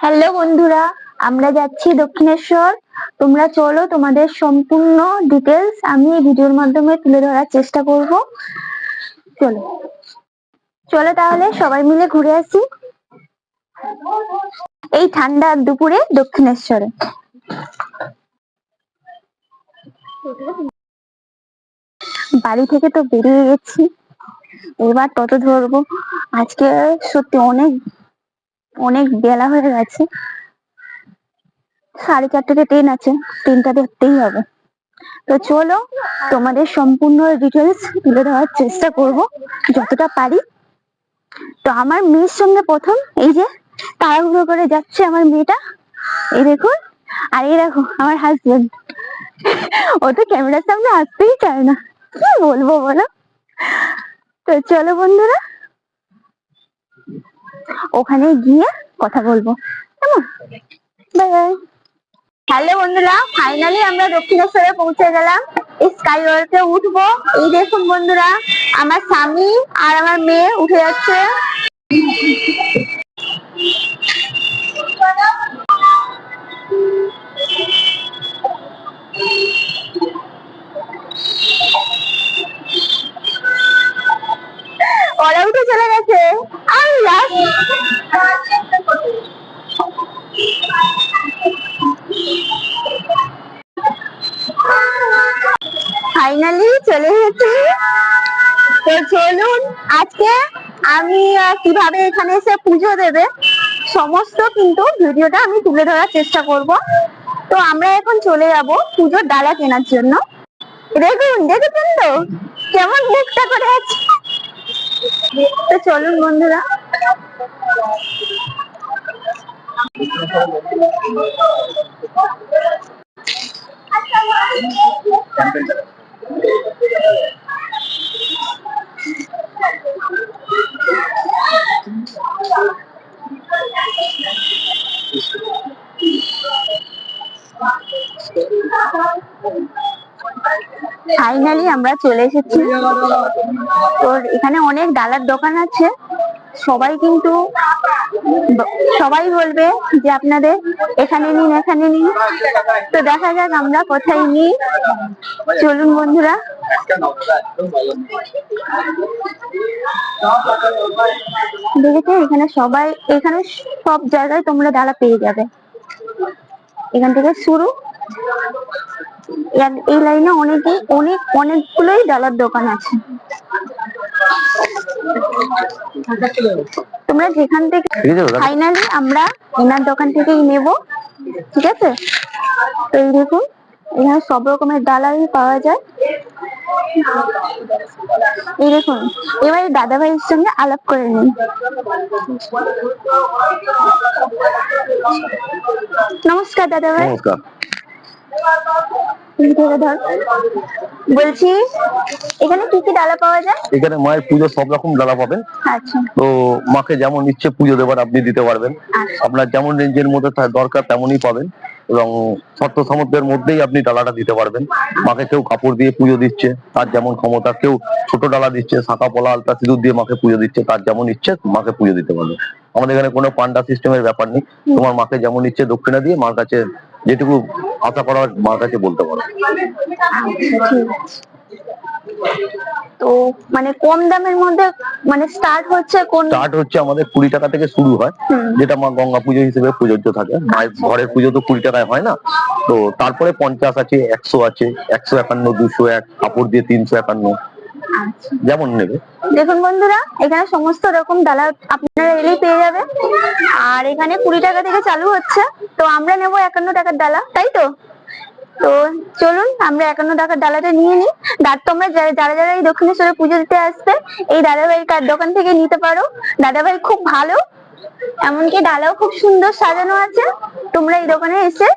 Hello বন্ধুরা, আমরা যাচ্ছি দক্ষিণেশ্বর। তোমরা চলো, তোমাদের সম্পূর্ণ ডিটেলস আমি ভিডিওর মাধ্যমে তুলে ধরার চেষ্টা করব। চলো। চলো তাহলে, সবাই মিলে ঘুরে আসি। এই ঠান্ডা দুপুরে দক্ষিণেশ্বরে। বাড়ি থেকে তো বেরিয়ে গেছি। এবার টোটো ধরবো। আজকে সত্যি অনেক অনেক বেলা হয়ে গেছে। সাড়ে চারটেতে ট্রেন আছে ট্রেনটা ধরতেই হবে। তো চলো, তোমাদের সম্পূর্ণ ডিটেলস তুলে ধরার চেষ্টা করব, যতটা পারি। তো আমার মেয়ের সঙ্গে প্রথম, এই যে তাড়াহুড়ো করে যাচ্ছে আমার মেয়েটা। এই দেখুন, আর এই দেখো, আমার হাজবেন্ড ও তো ক্যামেরার সামনে আসতেই চায় না। কি বলব বলো? তো চলো বন্ধুরা ওখানে গিয়ে কথা বলব। কেমন? হ্যালো বন্ধুরা ফাইনালি আমরা দক্ষিণেশ্বরে পৌঁছে গেলাম। স্কাই ওয়ার্কে উঠবো। এই দেখুন বন্ধুরা, আমার স্বামী আর আমার মেয়ে উঠে যাচ্ছে। ফাইনালি চলে এসেছি। তো চলুন আজকে আমি কীভাবে এখানে এসে পুজো দেবে, সমস্ত কিন্তু ভিডিওটা আমি তুলে ধরার চেষ্টা করব। তো আমরা এখন চলে যাব পুজোর ডালা কেনার জন্য। দেখুন, দেখেছেন তো? কেমন মুখটা করে আছে। তো চলুন বন্ধুরা। ফাইনালি আমরা চলে এসেছি। তোর এখানে অনেক ডালার দোকান আছে। সবাই কিন্তু সবাই বলবে যে আপনাদের এখানে নিন এখানে নিন। তো দেখা যাক আমরা কোথায় নিই। চলুন বন্ধুরা। দেখেছ, এখানে সবাই, এখানে সব জায়গায় তোমরা ডালা পেয়ে যাবে। এখান থেকে শুরু। এই লাইনে অনেকেই অনেক, অনেকগুলোই ডালার দোকান আছে। তোমরা যেখান থেকে ফাইনালি আমরা এনার দোকান থেকেই নেব ঠিক আছে? তো এই দেখুন এখানে সব রকমের ডালাই পাওয়া যায়। এই দেখুন এবার দাদা ভাইয়ের সঙ্গে আলাপ করে নিন। নমস্কার দাদা ভাই নমস্কার। বলছি এখানে কি কি ডালা পাওয়া যায়? এখানে মায়ের পুজো সব রকম ডালা পাবেন। আচ্ছা। তো মাকে যেমন ইচ্ছে পুজো দেবার আপনি দিতে পারবেন। আচ্ছা। আপনার যেমন রেঞ্জের মধ্যে তার দরকার তেমনই পাবেন এবং শর্ত সামর্থ্যের মধ্যেই আপনি ডালাটা দিতে পারবেন। মাকে কেউ কাপড় দিয়ে পুজো দিচ্ছে তার যেমন ক্ষমতা কেউ ছোট ডালা দিচ্ছে শাঁখা পলা আলতা সিঁদুর দিয়ে মাকে পুজো দিচ্ছে তার যেমন ইচ্ছে মাকে পুজো দিতে পারবে আমাদের এখানে কোনো পান্ডা সিস্টেমের ব্যাপার নেই। তোমার মাকে যেমন ইচ্ছে দক্ষিণা দিয়ে মার কাছে যেটুকু আশা করা মার কাছে বলতে পারো। তো মানে কম দামের মধ্যে মানে স্টার্ট হচ্ছে কোন স্টার্ট হচ্ছে আমাদের কুড়ি টাকা থেকে শুরু হয় যেটা মা গঙ্গা পুজো হিসেবে প্রযোজ্য থাকে। মায়ের ঘরের পুজো তো কুড়ি টাকায় হয় না। তো তারপরে পঞ্চাশ আছে একশো আছে একশো একান্ন দুশো এক কাপড় দিয়ে তিনশো একান্ন। যেমন নেবে। দেখুন বন্ধুরা এখানে সমস্ত রকম ডালা আপনারা এলেই পেয়ে যাবে। আর এখানে কুড়ি টাকা থেকে চালু হচ্ছে। তো আমরা নেব একান্ন টাকার ডালা তাই তো? তো চলুন আমরা একান্ন টাকার ডালাটা নিয়ে নিই। দাঁত তোমরা যারা যারা যারা এই দক্ষিণেশ্বরে পুজো দিতে আসবে এই দাদাভাইয়ের কার দোকান থেকে নিতে পারো। দাদাভাই খুব ভালো এমনকি ডালাও খুব সুন্দর সাজানো আছে। তোমরা এই দোকানে এসে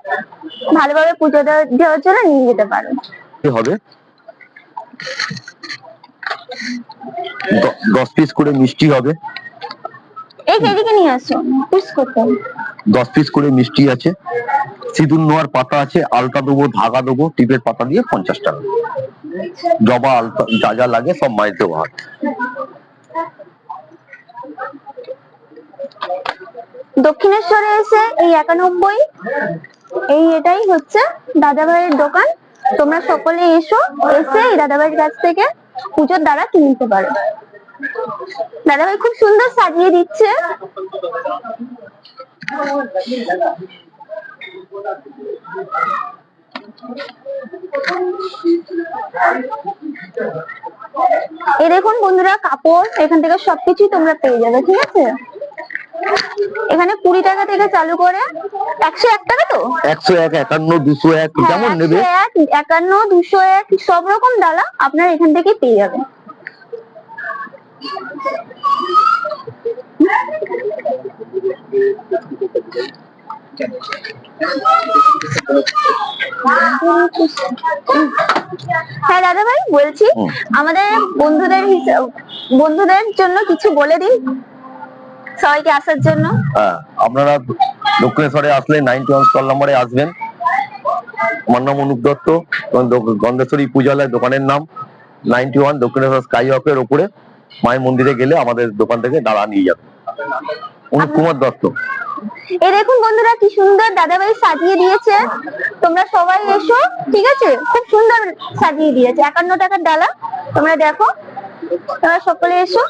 ভালোভাবে পুজো দেওয়া- দেওয়ার জন্য নিয়ে যেতে পারো। কি হবে? দশ পিস করে মিষ্টি হবে। এই এদিকে নিয়ে আসো পুশ করতে। দশ পিস করে মিষ্টি আছে। সিঁদুর নোয়ার পাতা আছে আলতা দেবো ধাগা দেবো টিপের পাতা দিয়ে পঞ্চাশ টাকা। জবা আলতা যা যা লাগে সব মায়ের দেওয়া হয়। দক্ষিণেশ্বরে এসে এই একানব্বই এই এটাই হচ্ছে দাদাভাইয়ের দোকান। তোমরা সকলে এসো এসে এই দাদাভাইয়ের কাছ থেকে পুজোর দ্বারা কিনতে নিতে পারো। দাদাভাই খুব সুন্দর সাজিয়ে দিচ্ছে। এই দেখুন বন্ধুরা, কাপড়, এখান থেকে সবকিছুই তোমরা পেয়ে যাবে, ঠিক আছে? এখানে কুড়ি টাকা থেকে চালু করে একশো এক তো? একশো এক একান্ন দুশো এক হ্যাঁ, যেমন নেবে। 101, একান্ন দুশো এক সব রকম ডালা আপনারা এখান থেকে পেয়ে যাবেন হ্যাঁ দাদা ভাই বলছি আমাদের বন্ধুদের বন্ধুদের জন্য কিছু বলে দিন। সবাইকে আসার জন্য। হ্যাঁ আপনারা দক্ষিণেশ্বরে আসলে নাইনটি ওয়ান স্টল নম্বরে আসবেন। আমার নাম অনুপ দত্ত এবং গন্ধেশ্বরী পূজালয় দোকানের নাম। নাইনটি ওয়ান দক্ষিণেশ্বর স্কাই ওয়াকের ওপরে মায়ের মন্দিরে গেলে আমাদের দোকান থেকে ডালা নিয়ে যাবে। অনুপ কুমার দত্ত। এই দেখুন বন্ধুরা কি সুন্দর দাদাভাই সাজিয়ে দিয়েছে। তোমরা সবাই এসো ঠিক আছে? খুব সুন্দর সাজিয়ে দিয়েছে একান্ন টাকার ডালা। তোমরা দেখো তোমরা সকলে এসো।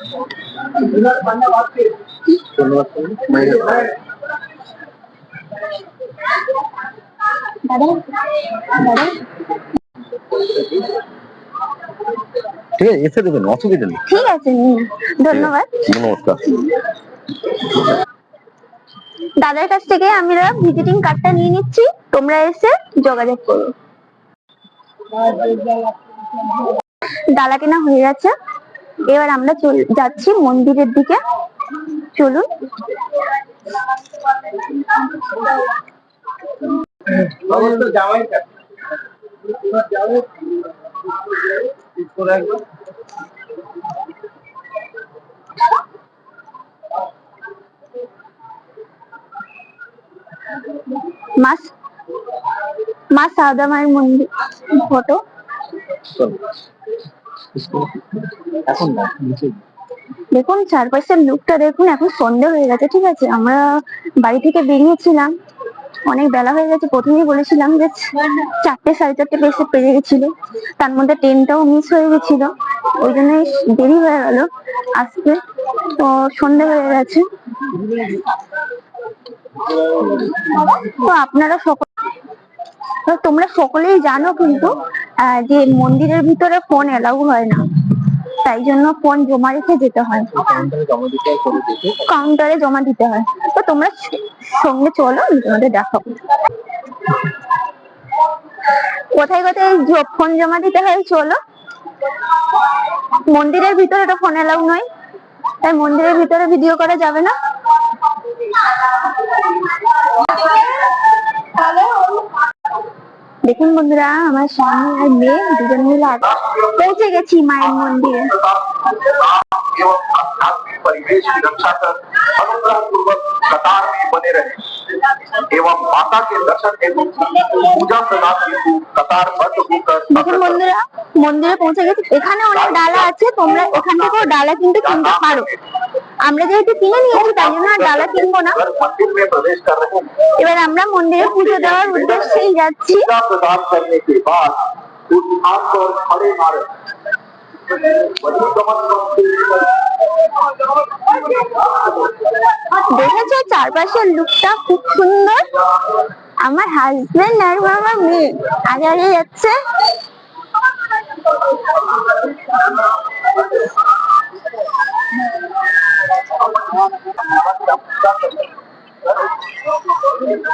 ঠিক আছে এসে দেবেন অসুবিধা নেই। ঠিক আছে ধন্যবাদ। নমস্কার। দাদার কাছ থেকে আমরা ভিজিটিং কার্ডটা নিয়ে নিচ্ছি। তোমরা এসে যোগাযোগ করো। ডালা কেনা হয়ে গেছে। এবার আমরা যাচ্ছি মন্দিরের দিকে। চলুন। মাস মা সারদা মায়ের মন্দির ফটো। এখন দেখুন, চারপাশের লুকটা দেখুন, এখন সন্ধে হয়ে গেছে, ঠিক আছে? আমরা বাড়ি থেকে বেরিয়েছিলাম, অনেক বেলা হয়ে গেছে, প্রথমেই বলেছিলাম যে চারটে সাড়ে চারটে বেশি পেরে গেছিল। তার মধ্যে ট্রেনটাও মিস হয়ে গেছিল, ওই জন্য দেরি হয়ে গেল আসতে। তো সন্ধে হয়ে গেছে। তো আপনারা সকল তোমরা সকলেই জানো কিন্তু যে মন্দিরের ভিতরে ফোন এলাউ হয় না। তাই জন্য ফোন জমা রেখে যেতে হয়। কাউন্টারে জমা দিতে হয় তো তোমরা সঙ্গে চলো আমি তোমাদের দেখাবো। কোথায় কোথায় ফোন জমা দিতে হয় চলো। মন্দিরের ভিতরে তো ফোন এলাউ নয়। তাই মন্দিরের ভিতরে ভিডিও করা যাবে না। দেখুন বন্ধুরা আমার স্বামী আর মেয়ে দুজন মিলে আজ পৌঁছে গেছি মায়ের মন্দিরে एवं आध्यात्मिक परिवेश की रक्षा कर अनुग्रह पूर्वक कतार में बने रहे एवं माता के दर्शन हेतु पूजा प्रदान हेतु कतार बंद होकर দেখুন বন্ধুরা মন্দিরে পৌঁছে গেছি এখানে অনেক ডালা আছে তোমরা এখান থেকেও ডালা কিন্তু কিনতে পারো আমরা যেহেতু কিনে নিয়েছি তাই জন্য আর ডালা কিনবো না। এবার আমরা মন্দিরে পুজো দেওয়ার উদ্দেশ্যেই যাচ্ছি। দেখেছ চারপাশের লুকটা খুব সুন্দর। আমার হাজবেন্ড আর বাবা মেয়ে আগে আগে যাচ্ছে।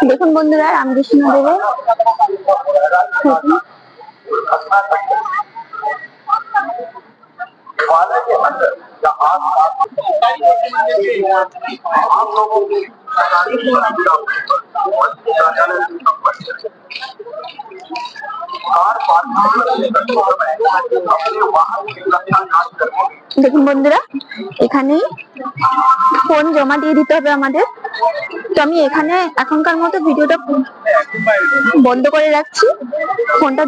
দেখুন বন্ধুরা রামকৃষ্ণ দেবে। দেখুন বন্ধুরা এখানে ফোন জমা দিয়ে দিতে হবে আমাদের। তো আমি এখানে এখনকার মতো ভিডিওটা বন্ধ করে রাখছি। ফোনটা